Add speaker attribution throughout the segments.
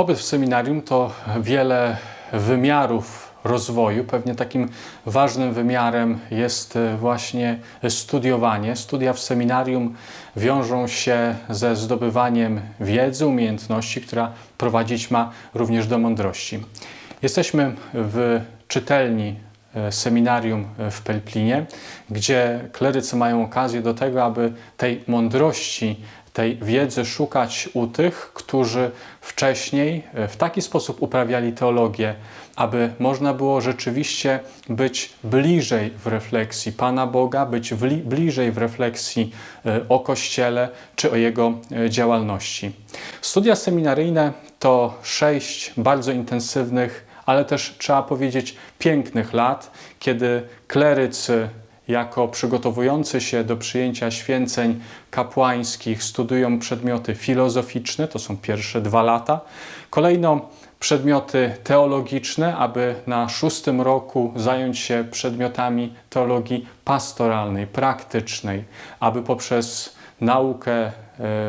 Speaker 1: Pobyt w seminarium to wiele wymiarów rozwoju. Pewnie takim ważnym wymiarem jest e, właśnie studiowanie. Studia w seminarium wiążą się ze zdobywaniem wiedzy, umiejętności, która prowadzić ma również do mądrości. Jesteśmy w czytelni e, seminarium w Pelplinie, gdzie klerycy mają okazję do tego, aby tej mądrości, tej wiedzy szukać u tych, którzy wcześniej e, w taki sposób uprawiali teologię, aby można było rzeczywiście być bliżej w refleksji Pana Boga, być bliżej w refleksji e, o Kościele czy o Jego e, działalności. Studia seminaryjne to sześć bardzo intensywnych, ale też trzeba powiedzieć pięknych lat, kiedy klerycy jako przygotowujący się do przyjęcia święceń kapłańskich studiują przedmioty filozoficzne, to są pierwsze dwa lata. Kolejno przedmioty teologiczne, aby na szóstym roku zająć się przedmiotami teologii pastoralnej, praktycznej, aby poprzez naukę e,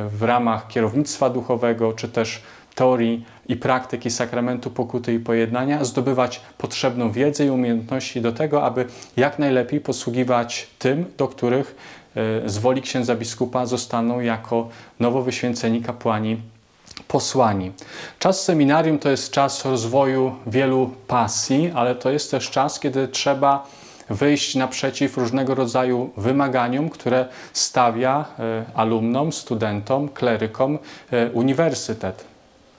Speaker 1: w ramach kierownictwa duchowego, czy też teorii i praktyki sakramentu pokuty i pojednania, zdobywać potrzebną wiedzę i umiejętności do tego, aby jak najlepiej posługiwać tym, do których e, z woli księdza biskupa zostaną jako nowo wyświęceni kapłani posłani. Czas seminarium to jest czas rozwoju wielu pasji, ale to jest też czas, kiedy trzeba wyjść naprzeciw różnego rodzaju wymaganiom, które stawia e, alumnom, studentom, klerykom e, uniwersytet.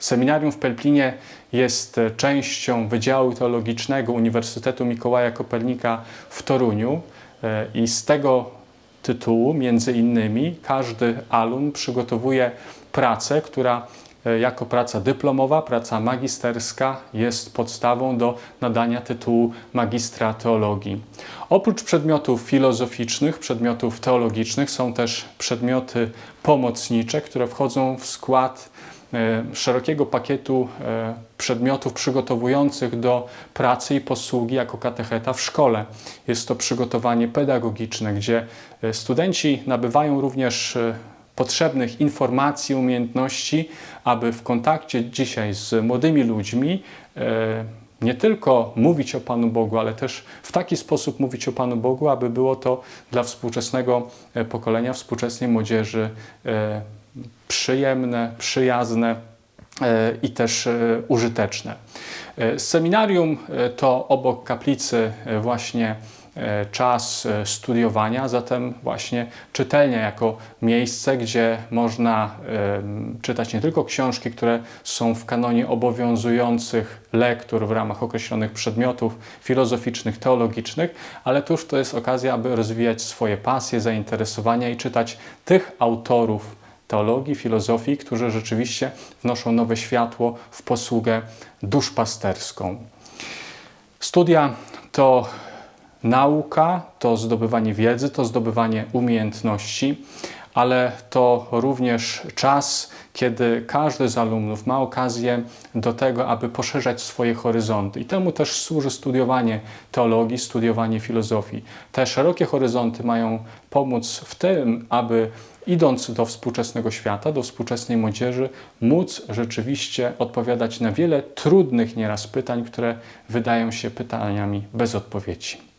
Speaker 1: Seminarium w Pelplinie jest e, częścią Wydziału Teologicznego Uniwersytetu Mikołaja Kopernika w Toruniu e, i z tego tytułu, między innymi, każdy alum przygotowuje pracę, która e, jako praca dyplomowa, praca magisterska jest podstawą do nadania tytułu magistra teologii. Oprócz przedmiotów filozoficznych, przedmiotów teologicznych są też przedmioty pomocnicze, które wchodzą w skład szerokiego pakietu e, przedmiotów przygotowujących do pracy i posługi jako katecheta w szkole. Jest to przygotowanie pedagogiczne, gdzie e, studenci nabywają również e, potrzebnych informacji, umiejętności, aby w kontakcie dzisiaj z młodymi ludźmi e, nie tylko mówić o Panu Bogu, ale też w taki sposób mówić o Panu Bogu, aby było to dla współczesnego e, pokolenia, współczesnej młodzieży e, przyjemne, przyjazne e, i też e, użyteczne. E, Seminarium to obok kaplicy właśnie czas studiowania, zatem właśnie czytelnia jako miejsce, gdzie można czytać nie tylko książki, które są w kanonie obowiązujących lektur w ramach określonych przedmiotów filozoficznych, teologicznych, ale tuż to jest okazja, aby rozwijać swoje pasje, zainteresowania i czytać tych autorów teologii, filozofii, którzy rzeczywiście wnoszą nowe światło w posługę duszpasterską. Studia to nauka, to zdobywanie wiedzy, to zdobywanie umiejętności, ale to również czas, kiedy każdy z alumnów ma okazję do tego, aby poszerzać swoje horyzonty. I temu też służy studiowanie teologii, studiowanie filozofii. Te szerokie horyzonty mają pomóc w tym, aby idąc do współczesnego świata, do współczesnej młodzieży, móc rzeczywiście odpowiadać na wiele trudnych nieraz pytań, które wydają się pytaniami bez odpowiedzi.